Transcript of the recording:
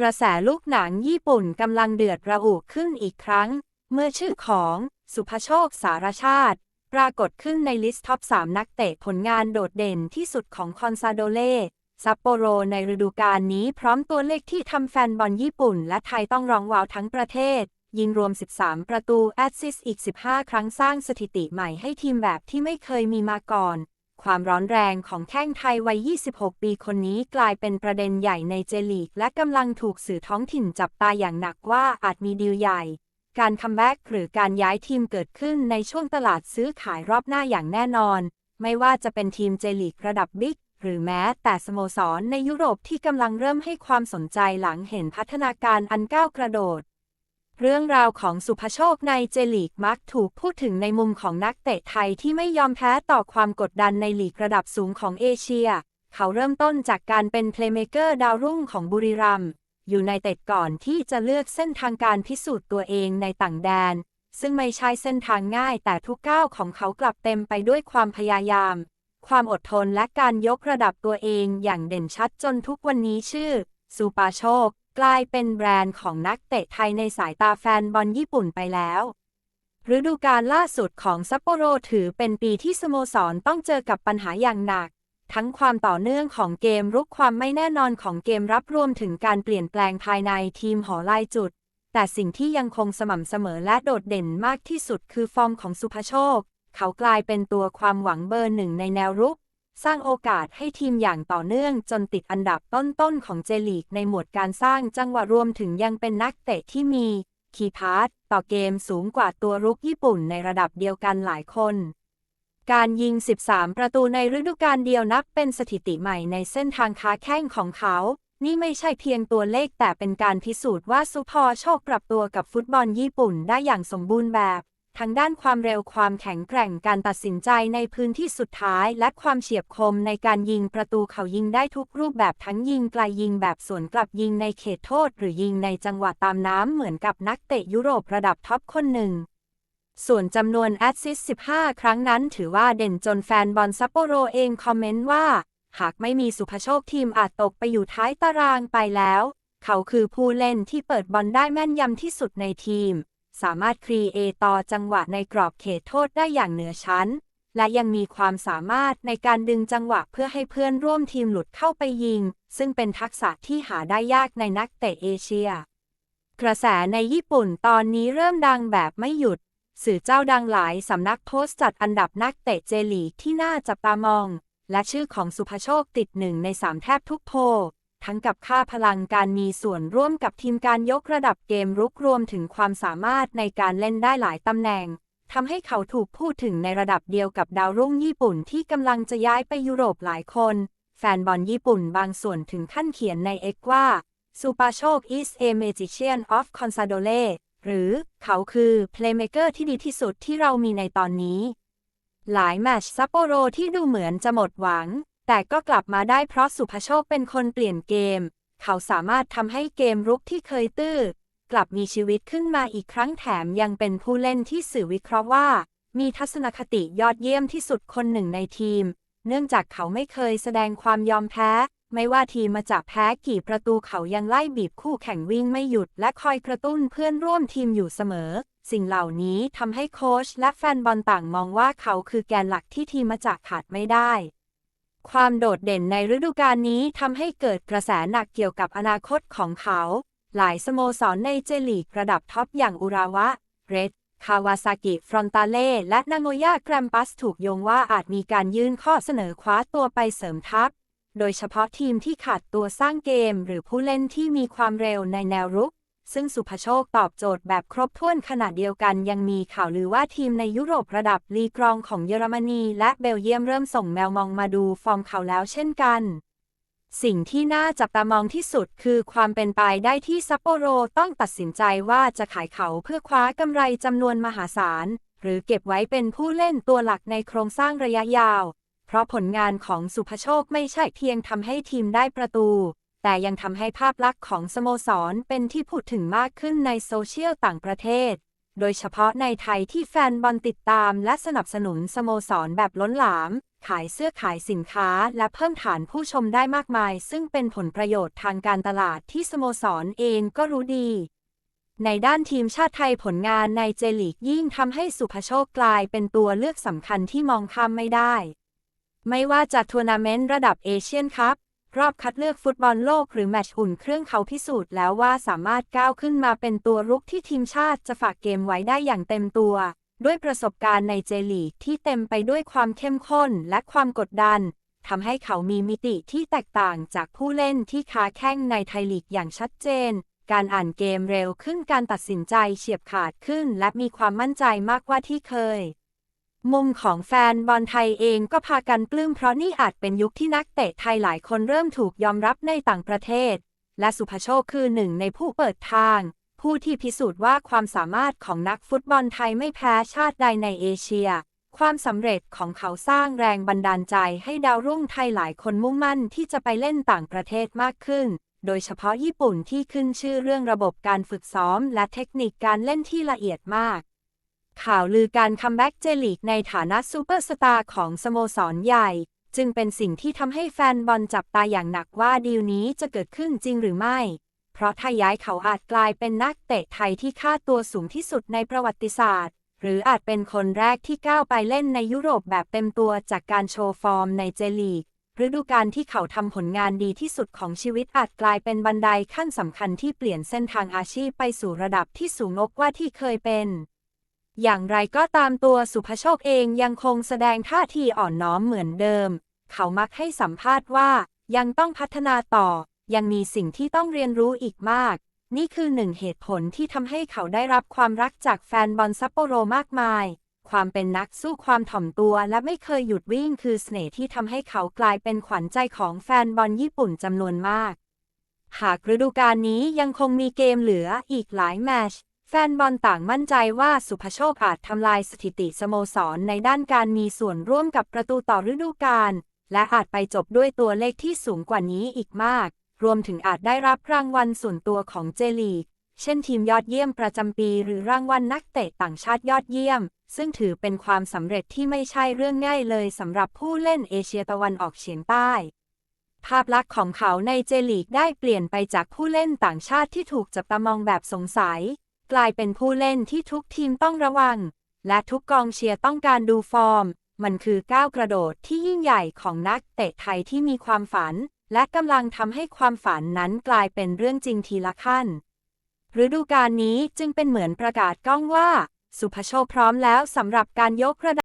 กระแสลูกหนังญี่ปุ่นกำลังเดือดระอุขึ้นอีกครั้ง เมื่อชื่อของสุภโชคสารชาติ ปรากฏขึ้นในลิสต์ท็อป 3 นักเตะผลงานโดดเด่นที่สุดของคอนซาโดเล่ซัปโปโรในฤดูกาลนี้พร้อมตัวเลขที่ทำแฟนบอลญี่ปุ่น และไทยต้องร้องว้าวทั้งประเทศ ยิงรวม 13 ประตูแอดซิสอีก 15 ครั้งสร้างสถิติใหม่ให้ทีมแบบที่ไม่เคยมีมาก่อน ความร้อนแรงของแข้งไทยวัย 26 ปีคนนี้กลายเป็นประเด็นใหญ่ในเจลีก และกำลังถูกสื่อท้องถิ่นจับตาอย่างหนักว่าอาจมีดีลใหญ่ การคัมแบ็กหรือการย้ายทีมเกิดขึ้นในช่วงตลาดซื้อขายรอบหน้าอย่างแน่นอน ไม่ว่าจะเป็นทีมเจลีกระดับบิ๊กหรือแม้แต่สโมสรในยุโรปที่กำลังเริ่มให้ความสนใจหลังเห็นพัฒนาการอันก้าวกระโดด เรื่องราวของสุภโชคในเจลีกมักถูกพูดถึงในมุมของนักเตะไทยที่ไม่ยอมแพ้ต่อความกดดันในลีกระดับสูงของเอเชีย เขาเริ่มต้นจากการเป็นเพลย์เมเกอร์ดาวรุ่งของบุรีรัมย์อยู่ในเตดก่อนที่จะเลือกเส้นทางการพิสูจน์ตัวเองในต่างแดน ซึ่งไม่ใช่เส้นทางง่ายแต่ทุกก้าวของเขากลับเต็มไปด้วยความพยายาม ความอดทนและการยกระดับตัวเองอย่างเด่นชัดจนทุกวันนี้ชื่อซูปาโชค กลายเป็นแบรนด์ของนักเตะไทยในสายตาแฟนบอลญี่ปุ่นไปแล้วฤดูกาลล่าสุดของซัปโปโรถือเป็นปีที่สโมสรต้องเจอกับปัญหาอย่างหนัก ทั้งความต่อเนื่องของเกมรุกความไม่แน่นอนของเกมรับรวมถึงการเปลี่ยนแปลงภายในทีมหอลายจุด แต่สิ่งที่ยังคงสม่ำเสมอและโดดเด่นมากที่สุดคือฟอร์มของสุภโชค เขากลายเป็นตัวความหวังเบอร์หนึ่งในแนวรุก สร้างโอกาสให้ทีมอย่างต่อเนื่องจนติดอันดับต้นๆของเจลีกในหมวดการสร้างจังหวะรวมถึงยังเป็นนักเตะที่มีคีพาร์ตต่อเกมสูงกว่าตัวรุกญี่ปุ่นในระดับเดียวกันหลายคน การยิง 13 ประตูในฤดูกาลเดียวนับเป็นสถิติใหม่ในเส้นทางค้าแข้งของเขา นี่ไม่ใช่เพียงตัวเลขแต่เป็นการพิสูจน์ว่าซุพอโชคปรับตัวกับฟุตบอลญี่ปุ่นได้อย่างสมบูรณ์แบบ ทั้งด้านความเร็วความแข็งแกร่งการตัดสินใจในพื้นที่สุดท้าย และความเฉียบคมในการยิงประตูเขายิงได้ทุกรูปแบบทั้งยิงไกลยิงแบบสวนกลับยิงในเขตโทษ หรือยิงในจังหวะตามน้ำเหมือนกับนักเตะยุโรประดับท็อปคนหนึ่งส่วนจำนวนแอสซิสต์15 ครั้งนั้นถือว่าเด่นจนแฟนบอลซัปโปโรเองคอมเมนต์ว่า หากไม่มีสุภโชคทีมอาจตกไปอยู่ท้ายตารางไปแล้ว เขาคือผู้เล่นที่เปิดบอลได้แม่นยำที่สุดในทีม สามารถครีเอต่อจังหวะในกรอบเขตโทษได้อย่างเหนือชั้น และยังมีความสามารถในการดึงจังหวะเพื่อให้เพื่อนร่วมทีมหลุดเข้าไปยิง ซึ่งเป็นทักษะที่หาได้ยากในนักเตะเอเชีย กระแสในญี่ปุ่นตอนนี้เริ่มดังแบบไม่หยุด สื่อเจ้าดังหลายสำนักโพสต์จัดอันดับนักเตะเจลีที่น่าจับตามอง และชื่อของสุภโชคติดหนึ่งในสามแทบทุกโพ ทั้งกับค่าพลังการมีส่วนร่วมกับทีมการยกระดับเกมรุกรวมถึงความสามารถในการเล่นได้หลายตำแหน่งทำให้เขาถูกพูดถึงในระดับเดียวกับดาวรุ่งญี่ปุ่นที่กำลังจะย้ายไปยุโรปหลายคน แฟนบอลญี่ปุ่นบางส่วนถึงขั้นเขียนในเอกว่าซูปาโชค is a magician of Consadole หรือเขาคือเพลย์เมเกอร์ที่ดีที่สุดที่เรามีในตอนนี้ หลายแมชซัปโปโรที่ดูเหมือนจะหมดหวัง แต่ก็กลับมาได้เพราะสุภโชคเป็นคนเปลี่ยนเกม เขาสามารถทำให้เกมรุกที่เคยตื้อ กลับมีชีวิตขึ้นมาอีกครั้งแถมยังเป็นผู้เล่นที่สื่อวิเคราะห์ว่า มีทัศนคติยอดเยี่ยมที่สุดคนหนึ่งในทีม เนื่องจากเขาไม่เคยแสดงความยอมแพ้ ไม่ว่าทีมมาจะแพ้กี่ประตูเขายังไล่บีบคู่แข่งวิ่งไม่หยุด และคอยกระตุ้นเพื่อนร่วมทีมอยู่เสมอสิ่งเหล่านี้ทำให้โค้ชและแฟนบอลต่างมองว่าเขาคือแกนหลักที่ทีมมาจากขาดไม่ได้ ความโดดเด่นในฤดูกาลนี้ทำให้เกิดกระแสหนักเกี่ยวกับอนาคตของเขา หลายสโมสรในเจลีกระดับท็อปอย่างอุราวะ เรด คาวาซากิ ฟรอนตาเล่ และนางโอยาแกรมปัสถูกโยงว่าอาจมีการยื่นข้อเสนอคว้าตัวไปเสริมทัพ โดยเฉพาะทีมที่ขาดตัวสร้างเกมหรือผู้เล่นที่มีความเร็วในแนวรุก ซึ่งสุภโชคตอบโจทย์แบบครบถ้วนขณะเดียวกัน ยังมีข่าวลือว่าทีมในยุโรประดับลีกรองของเยอรมนี และเบลเยียมเริ่มส่งแมวมองมาดูฟอร์มเขาแล้วเช่นกัน สิ่งที่น่าจับตามองที่สุดคือความเป็นไปได้ที่ซัปโปโรต้องตัดสินใจว่าจะขายเขาเพื่อคว้ากำไรจำนวนมหาศาล หรือเก็บไว้เป็นผู้เล่นตัวหลักในโครงสร้างระยะยาว เพราะผลงานของสุภโชคไม่ใช่เพียงทำให้ทีมได้ประตู แต่ยังทำให้ภาพลักษณ์ของสโมสรเป็นที่พูดถึงมากขึ้นในโซเชียลต่างประเทศ โดยเฉพาะในไทยที่แฟนบอลติดตามและสนับสนุนสโมสรแบบล้นหลาม ขายเสื้อขายสินค้าและเพิ่มฐานผู้ชมได้มากมาย ซึ่งเป็นผลประโยชน์ทางการตลาดที่สโมสรเองก็รู้ดี ในด้านทีมชาติไทยผลงานในเจลีกยิ่งทำให้สุภโชคกลายเป็นตัวเลือกสำคัญที่มองข้ามไม่ได้ ไม่ว่าจะทัวร์นาเมนต์ระดับเอเชียนคัพ รอบคัดเลือกฟุตบอลโลกหรือแมตช์อุ่นเครื่องเขาพิสูจน์แล้วว่าสามารถก้าวขึ้นมาเป็นตัวรุกที่ทีมชาติจะฝากเกมไว้ได้อย่างเต็มตัว ด้วยประสบการณ์ในเจลีกที่เต็มไปด้วยความเข้มข้นและความกดดันทำให้เขามีมิติที่แตกต่างจากผู้เล่นที่ค้าแข้งในไทยลีกอย่างชัดเจน การอ่านเกมเร็วขึ้นการตัดสินใจเฉียบขาดขึ้น และมีความมั่นใจมากกว่าที่เคย มุมของแฟนบอลไทยเองก็พากันปลื้มเพราะนี่อาจเป็นยุคที่นักเตะไทยหลายคนเริ่มถูกยอมรับในต่างประเทศ และสุภโชคคือหนึ่งในผู้เปิดทาง ผู้ที่พิสูจน์ว่าความสามารถของนักฟุตบอลไทยไม่แพ้ชาติใดในเอเชีย ความสำเร็จของเขาสร้างแรงบันดาลใจให้ดาวรุ่งไทยหลายคนมุ่งมั่นที่จะไปเล่นต่างประเทศมากขึ้น โดยเฉพาะญี่ปุ่นที่ขึ้นชื่อเรื่องระบบการฝึกซ้อม และเทคนิคการเล่นที่ละเอียดมาก ข่าวลือการคัมแบ็กเจลีกในฐานะซูเปอร์สตาร์ของสโมสรใหญ่ จึงเป็นสิ่งที่ทำให้แฟนบอลจับตาอย่างหนักว่าดีลนี้จะเกิดขึ้นจริงหรือไม่ เพราะถ้าย้ายเขาอาจกลายเป็นนักเตะไทยที่ค่าตัวสูงที่สุดในประวัติศาสตร์ หรืออาจเป็นคนแรกที่ก้าวไปเล่นในยุโรปแบบเต็มตัวจากการโชว์ฟอร์มในเจลีกฤดูกาลที่เขาทำผลงานดีที่สุดของชีวิตอาจกลายเป็นบันไดขั้นสำคัญที่เปลี่ยนเส้นทางอาชีพไปสู่ระดับที่สูงกว่าที่เคยเป็น อย่างไรก็ตามตัวสุภโชคเองยังคงแสดงท่าทีอ่อนน้อมเหมือนเดิม เขามักให้สัมภาษณ์ว่ายังต้องพัฒนาต่อ ยังมีสิ่งที่ต้องเรียนรู้อีกมาก นี่คือหนึ่งเหตุผลที่ทำให้เขาได้รับความรักจากแฟนบอลซัปโปโรมากมาย ความเป็นนักสู้ความถ่อมตัวและไม่เคยหยุดวิ่งคือเสน่ห์ที่ทำให้เขากลายเป็นขวัญใจของแฟนบอลญี่ปุ่นจำนวนมาก หากฤดูกาลนี้ยังคงมีเกมเหลืออีกหลายแมตช์ แฟนบอลต่างมั่นใจว่าสุภโชคอาจทำลายสถิติสโมสรในด้านการมีส่วนร่วมกับประตูต่อฤดูกาลและอาจไปจบด้วยตัวเลขที่สูงกว่านี้อีกมาก รวมถึงอาจได้รับรางวัลส่วนตัวของเจลีก เช่นทีมยอดเยี่ยมประจำปี หรือรางวัลนักเตะต่างชาติยอดเยี่ยม ซึ่งถือเป็นความสำเร็จที่ไม่ใช่เรื่องง่ายเลยสำหรับผู้เล่นเอเชียตะวันออกเฉียงใต้ภาพลักษณ์ของเขาในเจลีกได้เปลี่ยนไปจากผู้เล่นต่างชาติที่ถูกจับตามองแบบสงสัย กลายเป็นผู้เล่นที่ทุกทีมต้องระวัง และทุกกองเชียร์ต้องการดูฟอร์ม มันคือก้าวกระโดดที่ยิ่งใหญ่ของนักเตะไทยที่มีความฝัน และกำลังทำให้ความฝันนั้นกลายเป็นเรื่องจริงทีละขั้นฤดูกาลนี้จึงเป็นเหมือนประกาศก้องว่า สุภโชคพร้อมแล้วสำหรับการยกระดับ